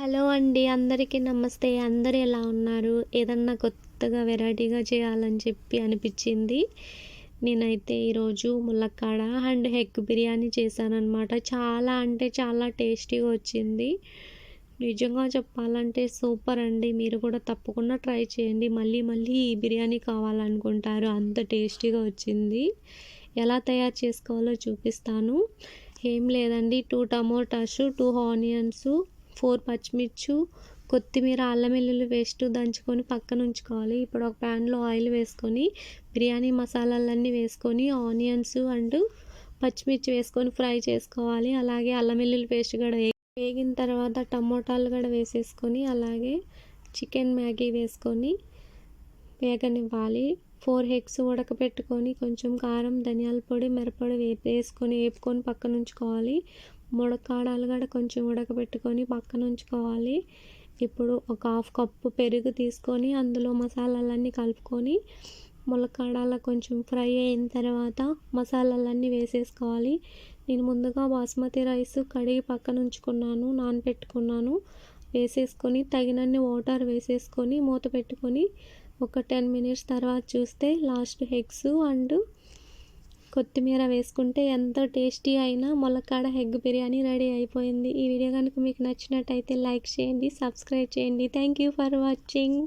Hello అండి అందరికీ నమస్తే. అందరు ఎలా ఉన్నారు? ఏదన్నా కొత్తగా వెరైటీగా చేయాలని చెప్పి అనిపించింది? నేనైతే ఈరోజు ములక్కాడ అండ్ హెగ్ బిర్యానీ చేశానమాట చాలా అంటే చాలా టేస్టీగా వచ్చింది. నిజంగా చెప్పాలంటే సూపర్ అండి. మీరు కూడా తప్పకుండా ట్రై చేయండి. మళ్ళీ మళ్ళీ ఈ బిర్యానీ కావాలనుకుంటారు. అంత టేస్టీగా వచ్చింది. ఎలా తయారు చేసుకోవాలో చూపిస్తాను. ఏం లేదండి. Two tomatoes two onions four పచ్చిమిర్చి కొత్తిమీర అల్లం వెల్లుల్లి పేస్ట్ దంచుకొని పక్కన ఉంచుకోవాలి. ఇప్పుడు ఒక ప్యాన్లో ఆయిల్ వేసుకొని బిర్యానీ మసాలాలన్నీ వేసుకొని ఆనియన్స్ అండ్ పచ్చిమిర్చి వేసుకొని ఫ్రై చేసుకోవాలి. అలాగే అల్లం వెల్లుల్లి పేస్ట్ కూడా వేగిన తర్వాత టమోటాలు కూడా వేసేసుకొని అలాగే చికెన్ మ్యాగీ వేసుకొని వేగనివ్వాలి. ఫోర్ ఎగ్స్ ఉడకపెట్టుకొని కొంచెం కారం ధనియాల పొడి మిరపొడి వేసుకొని వేపుకొని పక్కన ఉంచుకోవాలి ముడక్కాడ ఆలుగడ్డ కొంచెం ఉడకబెట్టుకొని పక్కన ఉంచుకోవాలి ఇప్పుడు ఒక హాఫ్ కప్పు పెరుగు తీసుకొని అందులో మసాలాలన్నీ కలుపుకొని ములక్కాడాల కొంచెం ఫ్రై అయిన తర్వాత మసాలాలన్నీ వేసేసుకోవాలి. నేను ముందుగా బాస్మతి రైస్ కడిగి పక్కన ఉంచుకున్నాను నానబెట్టుకున్నాను వేసేసుకొని తగినన్ని వాటర్ వేసేసుకొని మూత పెట్టుకొని ఒక టెన్ మినిట్స్ తర్వాత చూస్తే లాస్ట్ హెగ్స్ అండ్ కొత్తిమీర వేసుకుంటే ఎంతో టేస్టీ అయిన ములక్కాడ హెగ్ బిర్యానీ రెడీ అయిపోయింది. ఈ వీడియో కనుక మీకు నచ్చినట్టయితే లైక్ చేయండి సబ్స్క్రైబ్ చేయండి. Thank you for watching